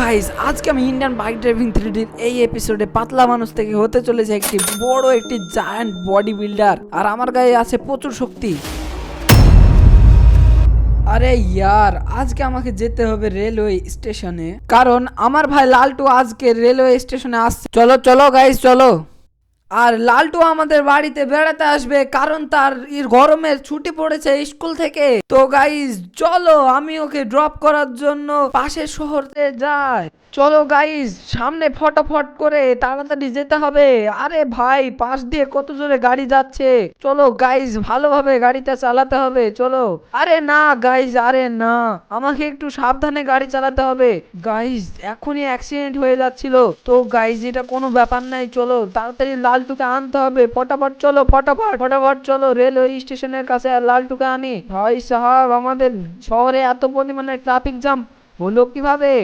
Guys আজকে আমি Indian bike driving থ্রিডির এই এপিসোডে পাতলা মানুষ থেকে হতে চলেছে একটি বড়, একটি জায়ান্ট বডি বিল্ডার আর আমার গায়ে আছে প্রচুর শক্তি। আরে ইয়ার, আজকে আমাকে যেতে হবে রেলওয়ে স্টেশনে কারণ আমার ভাই লালটু আজকে রেলওয়ে স্টেশনে আসছে। চলো চলো গাইজ চলো। আর লালটু আমাদের বাড়িতে বেড়াতে আসবে কারণ তার গরমের ছুটি পড়েছে স্কুল থেকে। তো গাইস চলো, আমি ওকে ড্রপ করার জন্য পাশের শহরে যাই। চলো গাইস সামনে ফটাফট করে তাড়াতাড়ি যেতে হবে। আরে ভাই, পাশ দিয়ে কত জোরে গাড়ি যাচ্ছে। চলো গাইস ভালোভাবে গাড়িটা চালাতে হবে, চলো। আরে না গাইস আরে না, আমাকে একটু সাবধানে গাড়ি চালাতে হবে। গাইস এখনই অ্যাক্সিডেন্ট হয়ে যাচ্ছিল। তো গাইস এটা কোনো ব্যাপার নাই, চলো, তাড়াতাড়ি লালটুকে আনতে হবে। ফটাফট চলো ফটাফট ফটাফট চলো, রেলওয়ে স্টেশনের কাছে লালটুকে আনি। ভাই সাহাব, আমাদের শহরে এত পরিমাণে ট্রাফিক জ্যাম হলো কীভাবে?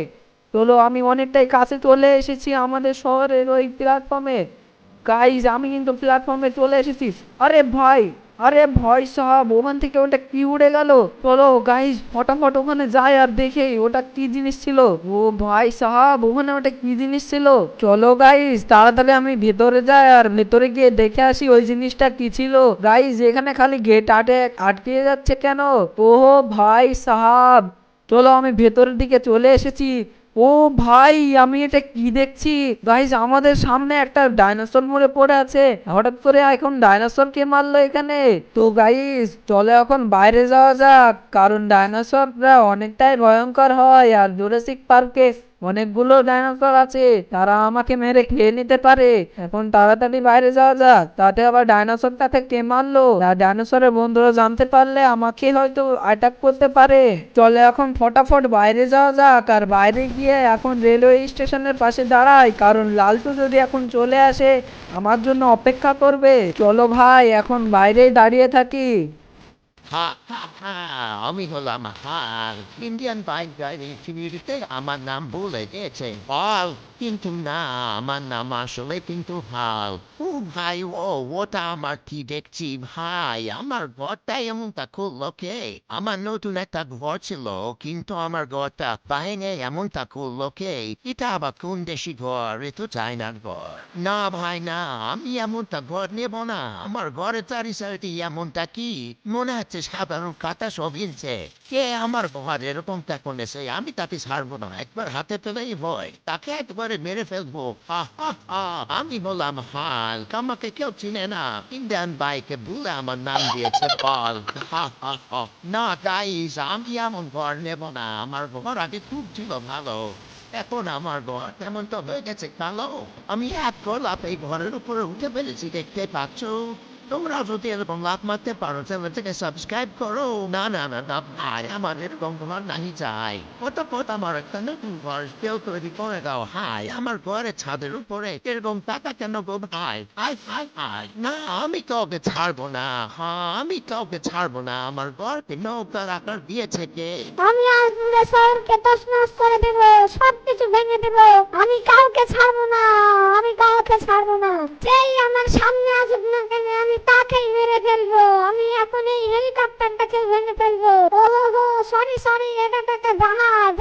চলো, আমি অনেকটাই কাছে চলে এসেছি আমাদের শহরের ওই প্ল্যাটফর্মে গাইজ আমি কিন্তু প্ল্যাটফর্মে চলে এসেছি। আরে ভাই আরে ভয় সাহাব ওখান থেকে ওটা কি উড়ে গেল? চলো গাইজ ফটাফট ওখানে যাই আর দেখে ওটা কি জিনিস ছিল? ও ভাই সাহাব, ওখানে ওটা কি জিনিস ছিল? চলো গাইজ তাড়াতাড়ি আমি ভেতরে যাই আর ভেতরে গিয়ে দেখে আসি ওই জিনিসটা কি ছিল। গাইজ এখানে খালি গেট আটে, আটকে যাচ্ছে কেন? ও ভাই সাহাব, চলো আমি ভেতরের দিকে চলে এসেছি। ও ভাই, আমি এটা কি দেখছি? গাইজ আমাদের সামনে একটা ডাইনোসর মরে পড়ে আছে। হঠাৎ করে এখন ডাইনোসর কে মারলো এখানে? তো গাইজ চলে এখন বাইরে যাওয়া যাক, কারণ ডাইনোসররা অনেকটাই ভয়ঙ্কর হয়, আর জুরাসিক পার্কে অনেকগুলো ডাইনোসর আছে, তারা আমাকে মেরে খেয়ে নিতে পারে। এখন তাড়াতাড়ি বাইরে যাওয়া যাক, তাতে আবার ডাইনোসরটাকে কে মারলো? ডাইনোসরের বন্ধুরা জানতে পারলে আমাকে হয়তো অ্যাটাক করতে পারে। চলে এখন ফটাফট বাইরে যাওয়া যাক, আর বাইরে গিয়ে এখন রেলওয়ে স্টেশনের পাশে দাঁড়াই, কারণ লালটু যদি এখন চলে আসে, আমার জন্য অপেক্ষা করবে। চলো ভাই, এখন বাইরেই দাঁড়িয়ে থাকি। হা হা আমি হলাম হাল ইন্ডিয়ান বাইক ড্রাইভিং কমিউনিটিতে আমার নাম বলে দিয়েছে বল কিন্তু না আমার নাম আসলে কিন্তু হাল ও ভাই ও ওটা আমার কি দেখছি ভাই আমার ঘরটা এমনটা করল কে আমার নতুন একটা ঘর ছিল কিন্তু আমার ঘরটা বাইরে এমনটা করল কে এটা আবার কোন দেশি ঘর এ তো চাইনার ঘর না ভাই না আমি এমনটা ঘর নেব না আমার ঘরে চারি সাইডে এমনটা কি মনে হচ্ছে সাধারণ কাটা সব হিলছে কে আমার ঘর এরকমটা করেছে? আমি তাকে ছাড়বো না। একবার হাতে পেলেই ভয় তাকে একবারে মেরে ফেলব। হা হা আমি বললাম, হাল, আমাকে কেউ চিনে না। ইন্ডিয়ান বাইকে ভুলে আমার নাম দিয়েছে বল হা হা না, গাইস, আমি এমন ঘর নেব না। আমার ঘর আগে খুব ছিল ভালো। এখন আমার ঘর তেমন তো হয়ে গেছে কালো। আমি এক গোলাপ এই ঘরের উপরে উঠে পেরেছি দেখতে পাচ্ছ? তোমরা যদি এরকম লাভ মারতে পারো চ্যানেলটাকে সাবস্ক্রাইব করো না না না না ভাই আমার এরকম ঘর নাহি চাই কতক্ষণ আমার একটা নতুন ঘর কেউ তৈরি করে দাও হাই আমার ঘরের ছাদের উপরে এরকম টাকা কেন গো ভাই হাই হাই না আমি কাউকে ছাড়বো না হ্যাঁ আমি ছাড়বো না আমার নৌকার আকার দিয়েছে কে আমি করে দেব। সবকিছু ভেঙে দেব। আমি কাউকে ছাড়বো না। আমি কাউকে ছাড়বো না। যেই আমার সামনে আসুক না কেন, আমি তাকেই মেরে ফেলব। আমি এখন এই হেলিকপ্টারটাকে ভেঙে ফেলব। ও সরি সরি এটা একটা জাহাজ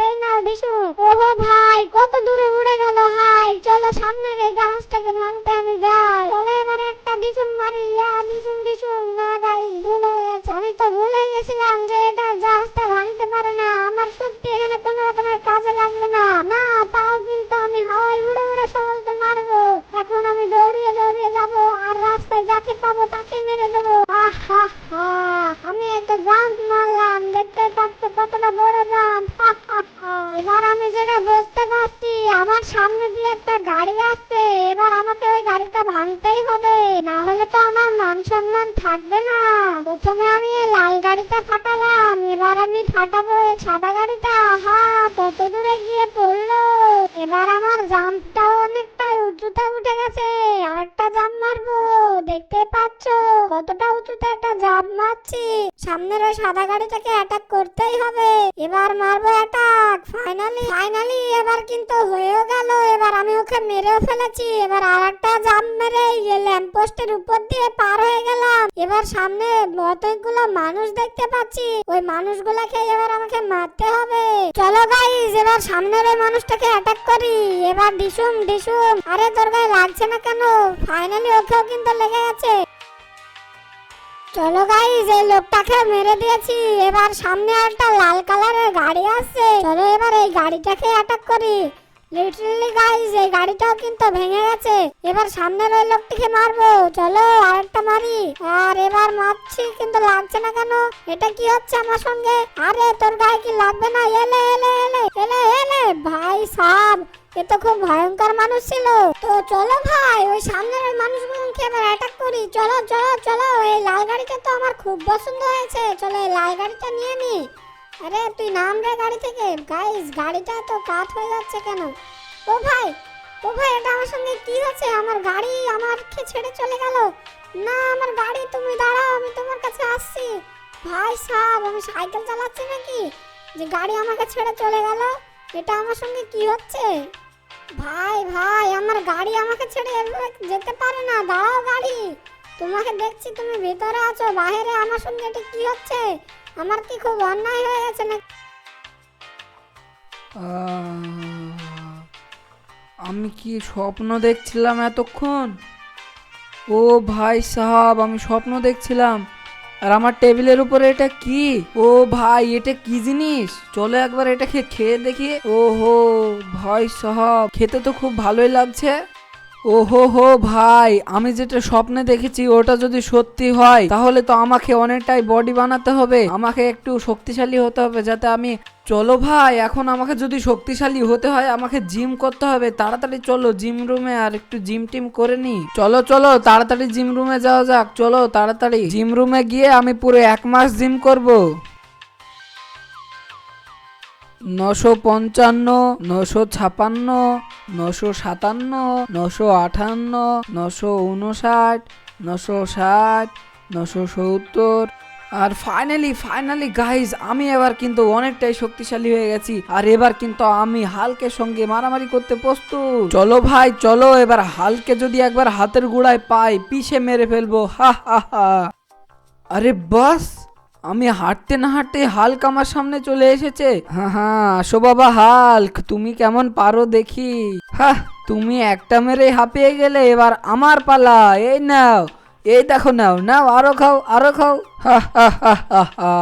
যাকে পাবো, তাকে মেরে দেবো। আমি একটা জাম্প মারলাম, দেখতে পাচ্ছ কতটা বড় জাম্প এবার আমি যেটা বুঝতে পারছি, আমার সামনে দিয়ে একটা গাড়ি আসছে, এবার আমাকে ওই গাড়িটা ভাঙতেই হবে, না হলে তো আমার মান সম্মান থাকবে না। প্রথমে আমি এই লাল গাড়িটা ফাটালাম, এবার আমি ফাটাবো এই সাদা গাড়িটা। কতটা উঁচুতে একটা জাপ মারছি? সামনের ওই সাদা গাড়িটাকে অ্যাটাক করতেই হবে। এবার মারবো অ্যাটাক ফাইনালি ফাইনালি এবার কিন্তু হয়েও গেল। এবার আমি ওকে মেরেও ফেলেছি। এবার আর একটা জাপ মেরে ল্যাম্প পোস্টের উপর দিয়ে পার হয়ে গেলাম। এবার সামনে কতগুলো মানুষ দেখতে পাচ্ছি। ওই মানুষগুলোকে এবার আমাকে মারতে হবে। চলো গাইস এবার সামনের ওই মানুষটাকে অ্যাটাক করি। এবার ডিসুম ডিসুম। আরে তোর গায়ে লাগছে না কেন? ফাইনালি ওকেও কিন্তু লেগে গেছে। চলো গাইস এই লোকটাকে মেরে দিয়েছি। এবার সামনে একটা লাল কালারের গাড়ি আসছে চলো এবার এই গাড়িটাকে অ্যাটাক করি। লিটারালি গাইস এই গাড়িটাও কিন্তু ভেঙে গেছে। এবার সামনের ওই লোকটিকে মারবো। চলো আরেকটা মারি। আর এবার মারছি, কিন্তু লাগছে না কেন? এটা কি হচ্ছে আমার সঙ্গে? আরে, তোর গায়ে কি লাগবে না? এলে এলে এলে এলে এলে। ভাই সাব, এ তো খুব ভয়ঙ্কর মানুষ ছিল। তো চলো ভাই, ওই সামনের করি? চলো চলো চলো। এই লাল গাড়িটা তো আমার খুব পছন্দ হয়েছে। চলো, এই লাল গাড়িটা নিয়ে নি। আরে, তুই নাম রে গাড়ি থেকে। গাইস গাড়িটা তো কাত হয়ে যাচ্ছে কেন? ও ভাই ও ভাই, এটা আমার সঙ্গে কি হচ্ছে আমার গাড়ি আমাকে ছেড়ে চলে গেল। না, আমার গাড়ি, তুমি দাঁড়াও, আমি তোমার কাছে আসছি। ভাই সাহেব, আমি সাইকেল চালাচ্ছি নাকি? যে গাড়ি আমাকে ছেড়ে চলে গেল, এটা আমার সঙ্গে কি হচ্ছে? ভাই ভাই গাড়ি আমাকে ছেড়ে যেতে পারে না। দাঁড়াও গাড়ি। তোমাকে দেখছি, তুমি ভিতরে আছো বাইরে আমার সঙ্গে এটা কি হচ্ছে? আমার কি খুব অন্যায় হয়ে গেছে না আমি কি স্বপ্ন দেখছিলাম এতক্ষণ? ও ভাই সাহাব, আমি স্বপ্ন দেখছিলাম। আর আমার টেবিলের উপরে এটা কি? ও ভাই, এটা কি জিনিস? চলো একবার এটা খেয়ে দেখি। ও হো ভাই সাহাব খেতে তো খুব ভালোই লাগছে। ও হো হো ভাই, আমি যেটা স্বপ্নে দেখেছি, ওটা যদি সত্যি হয়, তাহলে তো আমাকে অনেকটাই বডি বানাতে হবে। আমাকে একটু শক্তিশালী হতে হবে যাতে আমি, চলো ভাই, এখন আমাকে যদি শক্তিশালী হতে হয়, আমাকে জিম করতে হবে। তাড়াতাড়ি চলো জিম রুমে আর একটু জিম টিম করে নি। চলো চলো, তাড়াতাড়ি জিম রুমে যাওয়া যাক, চলো, তাড়াতাড়ি। জিম রুমে গিয়ে আমি পুরো এক মাস জিম করব। নশো পঞ্চান্ন, নশো ছাপান্ন, নশো সাতান্ন, নশো আটান্ন, নশো উনষাট, নশো ষাট, নশো সত্তর। আর ফাইনালি ফাইনালি গাইজ আমি এবার কিন্তু অনেকটাই শক্তিশালী হয়ে গেছি। আর এবার কিন্তু আমি হালকের সঙ্গে মারামারি করতে প্রস্তুত। চলো ভাই, চলো, এবার হালকে যদি একবার হাতের গোড়ায় পাই পিছে মেরে ফেলব। হা হা হা। আরে বাস! আমি হাঁটতে না হাঁটতে হাল্ক আমার সামনে চলে এসেছে। হ্যাঁ হ্যাঁ আসো বাবা হাল্ক, তুমি কেমন পারো দেখি। হ্যাঁ তুমি একটা মেরে হাঁপিয়ে গেলে এবার আমার পালা। এই নাও, এই দেখো নাও নাও, আরও খাও আরও খাও। হা হা হা হা হা।